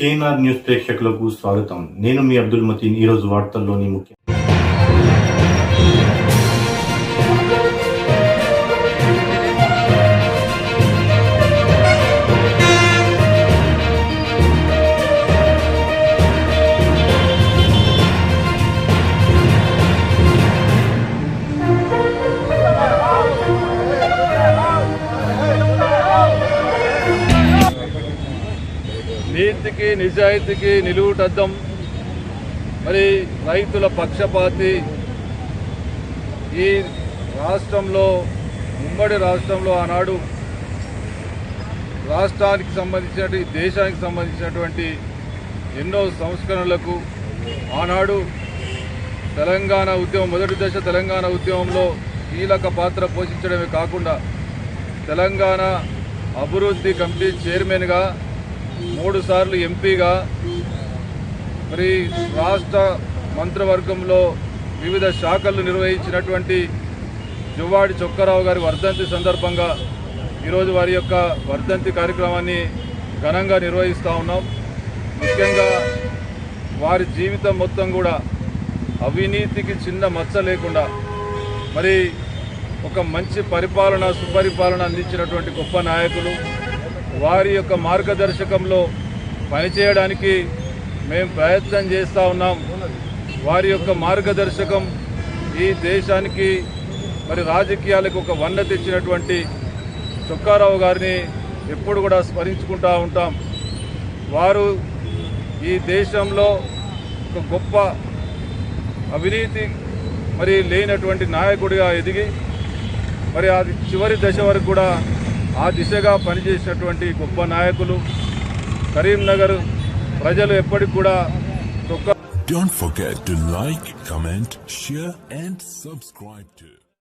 KNR news ప్రేక్షకులకు స్వాగతం. నేను మీ అబ్దుల్ మతీన్. ఈరోజు వార్తల్లోని ముఖ్య నీతికి నిజాయితీకి నిలువుటద్దం. మరి రైతుల పక్షపాతి ఈ రాష్ట్రంలో ఉమ్మడి రాష్ట్రంలో ఆనాడు రాష్ట్రానికి సంబంధించినటువంటి దేశానికి సంబంధించినటువంటి ఎన్నో సంస్కరణలకు ఆనాడు తెలంగాణ ఉద్యమం మొదటి దశ తెలంగాణ ఉద్యమంలో కీలక పాత్ర పోషించడమే కాకుండా తెలంగాణ అభివృద్ధి కమిటీ చైర్మన్గా మూడు సార్లు ఎంపీగా మరి రాష్ట్ర మంత్రివర్గంలో వివిధ శాఖలు నిర్వహించినటువంటి జువ్వాడి చొక్కారావు గారి వర్ధంతి సందర్భంగా ఈరోజు వారి యొక్క వర్ధంతి కార్యక్రమాన్ని ఘనంగా నిర్వహిస్తూ ఉన్నాం. ముఖ్యంగా వారి జీవితం మొత్తం కూడా అవినీతికి చిన్న మచ్చ లేకుండా మరి ఒక మంచి పరిపాలన సుపరిపాలన అందించినటువంటి గొప్ప నాయకులు. వారి యొక్క మార్గదర్శకంలో పనిచేయడానికి మేము ప్రయత్నం చేస్తూ ఉన్నాం. వారి యొక్క మార్గదర్శకం ఈ దేశానికి మరి రాజకీయాలకు ఒక వన్న తెచ్చినటువంటి చొక్కారావు గారిని ఎప్పుడు కూడా స్మరించుకుంటూ ఉంటాం. వారు ఈ దేశంలో ఒక గొప్ప అవినీతి మరి లేనటువంటి నాయకుడిగా ఎదిగి మరి అది చివరి దశ వరకు కూడా ఆ దిశగా పనిచేసినటువంటి గొప్ప నాయకులు కరీంనగర్ ప్రజలు ఎప్పటికి కూడా చొక్కా Don't forget to like, comment, share, and subscribe to